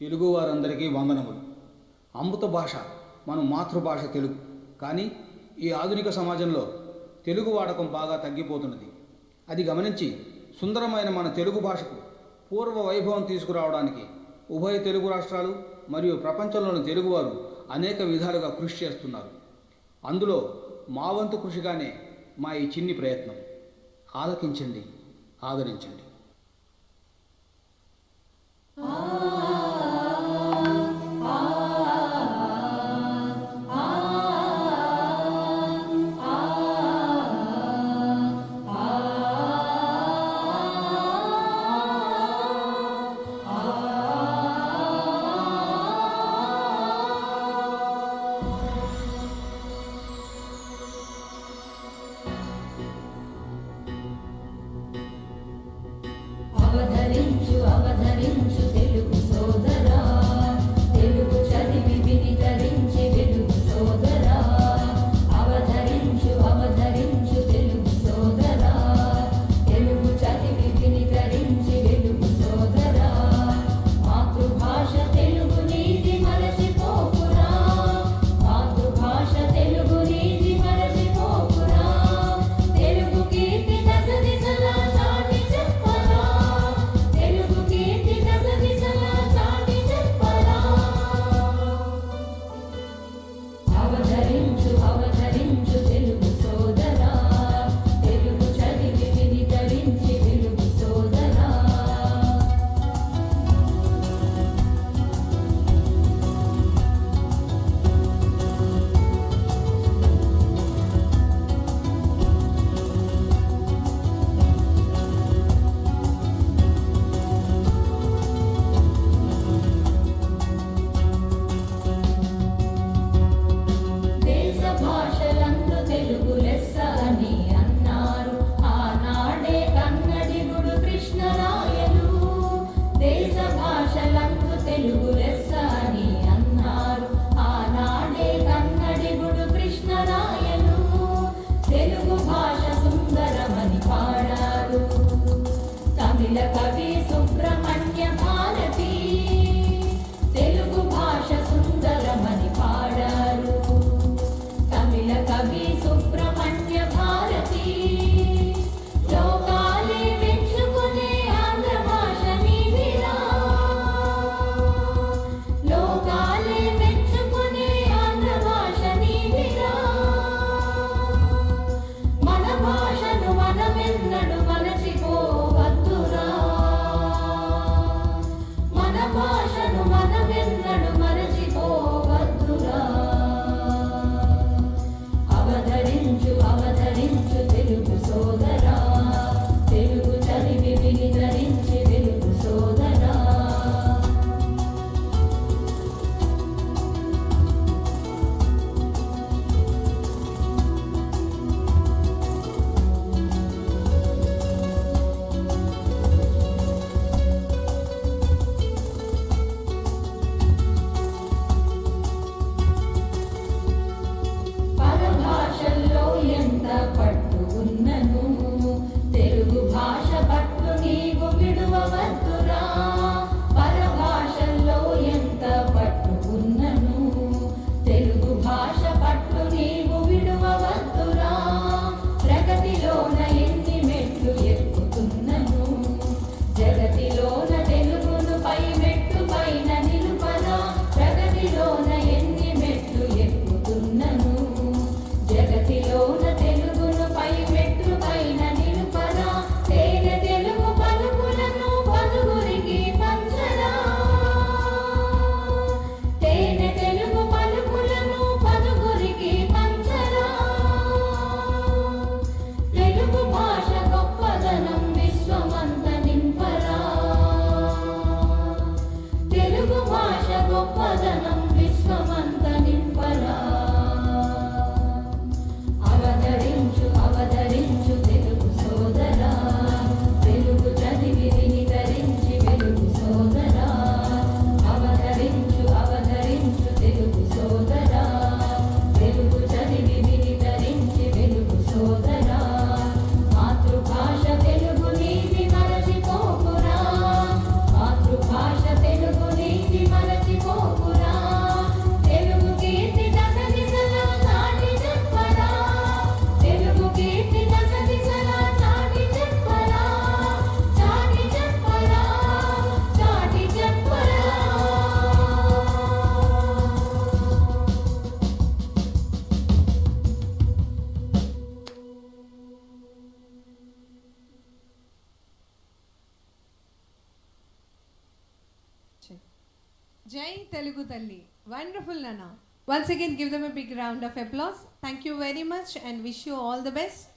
తెలుగు వారందరికీ వందనములు. అమృత భాష మన మాతృభాష తెలుగు. కానీ ఈ ఆధునిక సమాజంలో తెలుగు వాడకం బాగా తగ్గిపోతున్నది. అది గమనించి సుందరమైన మన తెలుగు భాషకు పూర్వ వైభవం తీసుకురావడానికి ఉభయ తెలుగు రాష్ట్రాలు మరియు ప్రపంచంలోని తెలుగువారు అనేక విధాలుగా కృషి చేస్తున్నారు. అందులో మా వంతు కృషిగానే మా ఈ చిన్ని ప్రయత్నం. ఆలకించండి ఆదరించండి. 뭐 Jai Telugu Talli. Wonderful, Nana. Once again, give them a big round of applause. Thank you very much and wish you all the best.